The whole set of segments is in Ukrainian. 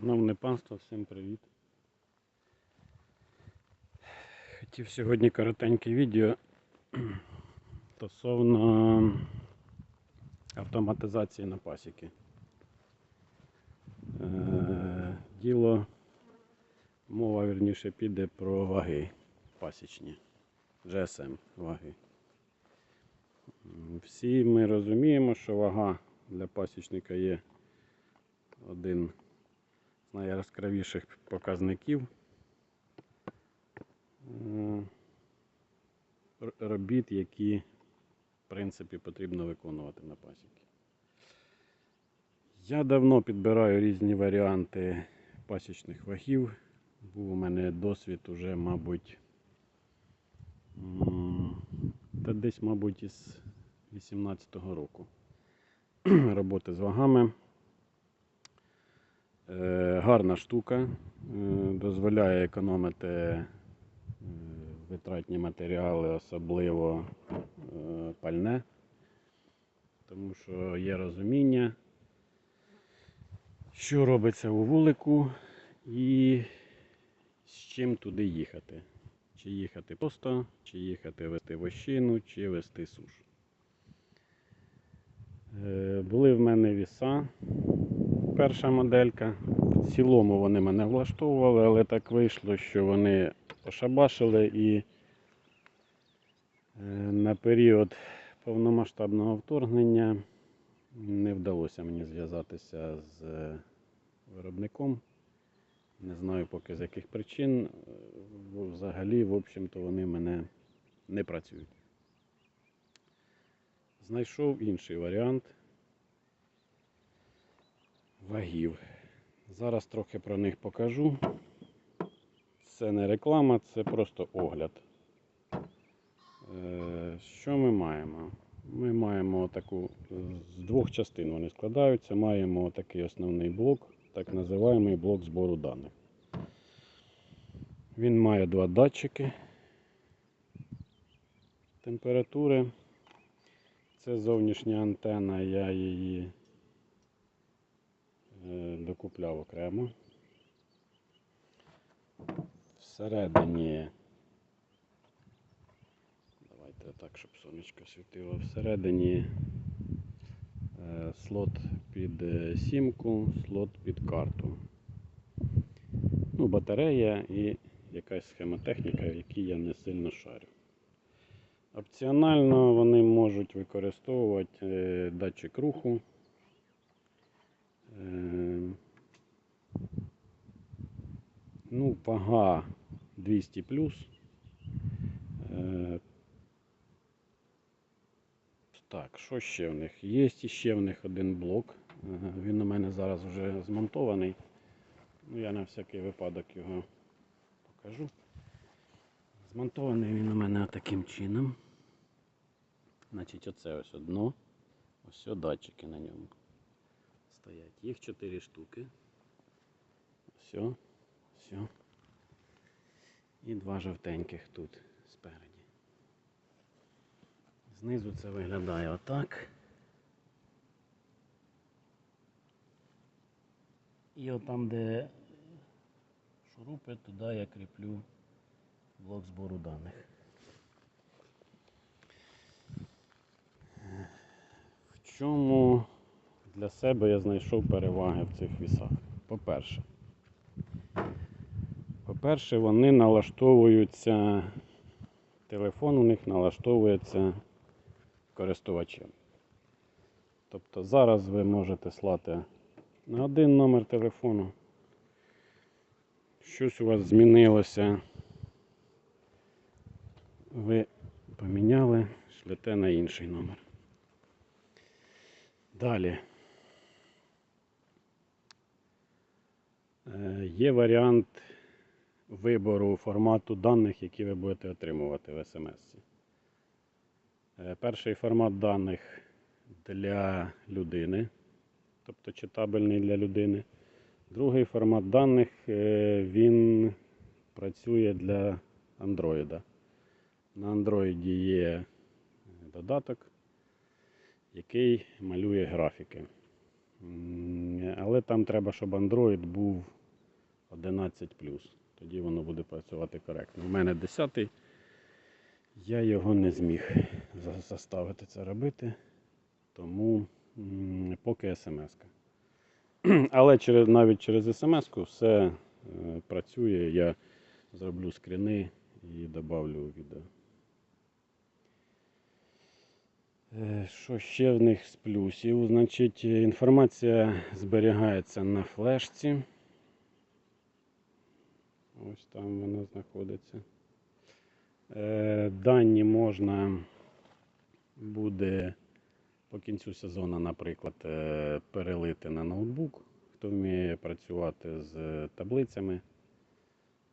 Шановне панство, всім привіт. Хотів сьогодні коротеньке відео стосовно автоматизації на пасіки. Е, Діло, мова вірніше піде про ваги пасічні, GSM ваги. Всі ми розуміємо, що вага для пасічника є один найяскравіших показників робіт, які в принципі потрібно виконувати на пасіки. Я давно підбираю різні варіанти пасічних вагів. Був у мене досвід уже, мабуть, та десь, мабуть, із 18-го року роботи з вагами. Е, Гарна штука, е, дозволяє економити е, витратні матеріали, особливо пальне, тому що є розуміння, що робиться у вулику і з чим туди їхати. Чи їхати просто, чи їхати вести вощину, чи вести суш. Були в мене віса, перша моделька. В цілому вони мене влаштовували, але так вийшло, що вони пошабашили і е, на період повномасштабного вторгнення не вдалося мені зв'язатися з е, виробником. Не знаю поки з яких причин. Е, Взагалі, в общем-то, вони мене не працюють. Знайшов інший варіант вагів. Зараз трохи про них покажу. Це не реклама, це просто огляд. Е, Що ми маємо? Ми маємо таку з двох частин вони складаються. Маємо такий основний блок, так називаємий блок збору даних. Він має два датчики температури. Це зовнішня антена, я її е, докупляв окремо. Всередині, давайте так, щоб сонечко світило. Всередині е, слот під е, сімку, слот під карту. Ну, батарея і якась схемотехніка, в якій я не сильно шарю. Опціонально вони можуть використовувати е, датчик руху. Е, Ну, вага 200 плюс. Е, Так, що ще в них? Є ще в них один блок. Він у мене зараз вже змонтований. Ну, я на всякий випадок його покажу. Змонтований він у мене таким чином. Значить, оце ось одно. Ось датчики на ньому стоять. Їх 4 штуки. Все, все. І два жовтеньких тут спереді. Знизу це виглядає отак. І отам, де шурупи, туди я кріплю блок збору даних. В чому для себе я знайшов переваги в цих вісах? По-перше, по-перше, вони налаштовуються, телефон у них налаштовується користувачем. Тобто зараз ви можете слати на один номер телефону. Щось у вас змінилося. Ви поміняли, шлете на інший номер. Далі. Є варіант вибору формату даних, які ви будете отримувати в смс. Е, Перший формат даних для людини, тобто читабельний для людини. Другий формат даних е, він працює для Android. На Android є додаток, який малює графіки. Але там треба, щоб Android був 11. Тоді воно буде працювати коректно. У мене 10. Я його не зміг заставити це робити, тому поки смс-ка. Але через, навіть через смс-ку все е, працює. Я зроблю скріни і додавлю відео. Е, Що ще в них з плюсів? Значить, е, інформація зберігається на флешці. Ось там вона знаходиться. Е, Дані можна буде по кінцю сезону, наприклад, е, перелити на ноутбук. Хто вміє працювати з таблицями,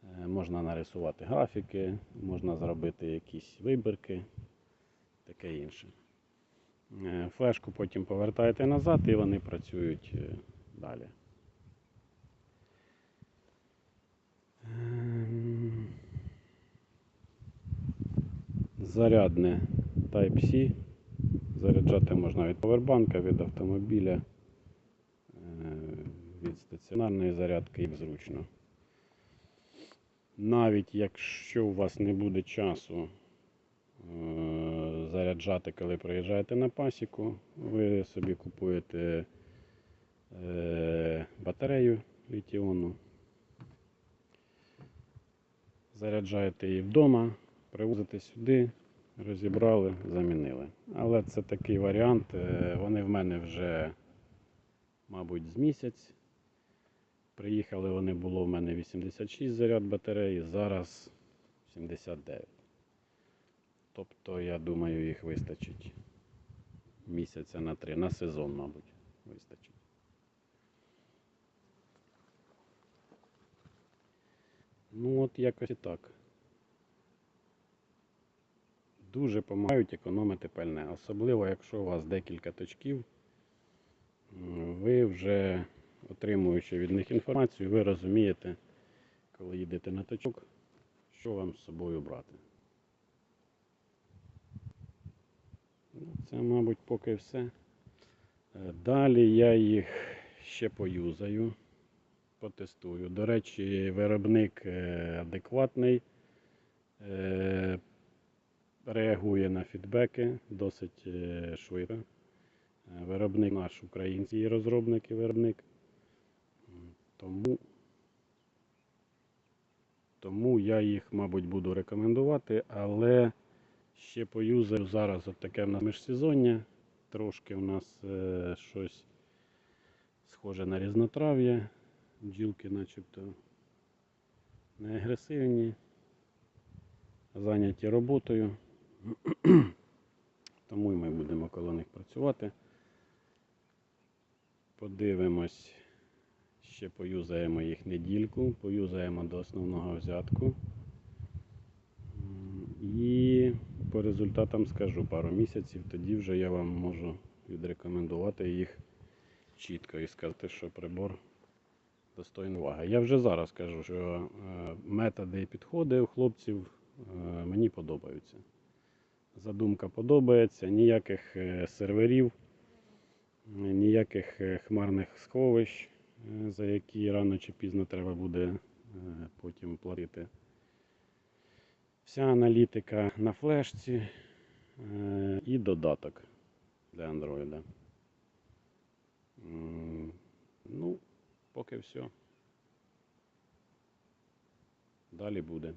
Е, можна нарисувати графіки, можна зробити якісь вибірки, таке інше. Е, Флешку потім повертаєте назад і вони працюють е, далі. Ем, Зарядне Type-C. Заряджати можна від повербанка, від автомобіля, е, від стаціонарної зарядки, як зручно. Навіть якщо у вас не буде часу заряджати, коли приїжджаєте на пасіку, ви собі купуєте е, батарею літіонну, заряджаєте її вдома, привозите сюди, розібрали, замінили. Але це такий варіант. е, Вони в мене вже, мабуть, з місяць. Приїхали вони, було в мене 86 заряд батареї, зараз 79. Тобто, я думаю, їх вистачить місяця на три, на сезон, мабуть, вистачить. Ну от якось і так. Дуже допомагають економити пальне, особливо якщо у вас декілька точків, ви вже отримуючи від них інформацію, ви розумієте, коли їдете на точок, що вам з собою брати. Це, мабуть, поки все. Е, Далі я їх ще поюзаю, потестую. До речі, виробник е, адекватний, е, реагує на фідбеки досить швидко. Виробник наш український розробник і виробник. Тому, тому я їх, мабуть, буду рекомендувати, але ще поюзаю зараз от таке в нас міжсезоння. Трошки в нас е, щось схоже на різнотрав'я. Бджілки начебто не агресивні, зайняті роботою. Тому і ми будемо коло них працювати. Подивимось, ще поюзаємо їх недільку, поюзаємо до основного взятку. І по результатам скажу пару місяців, тоді вже я вам можу відрекомендувати їх чітко і сказати, що прибор достойна уваги. Я вже зараз кажу, що е, методи і підходи у хлопців е, мені подобаються. Задумка подобається, ніяких е, серверів, ніяких хмарних сховищ, за які рано чи пізно треба буде потім платити. Вся аналітика на флешці е, і додаток для Android. Ну, поки все. Далі буде.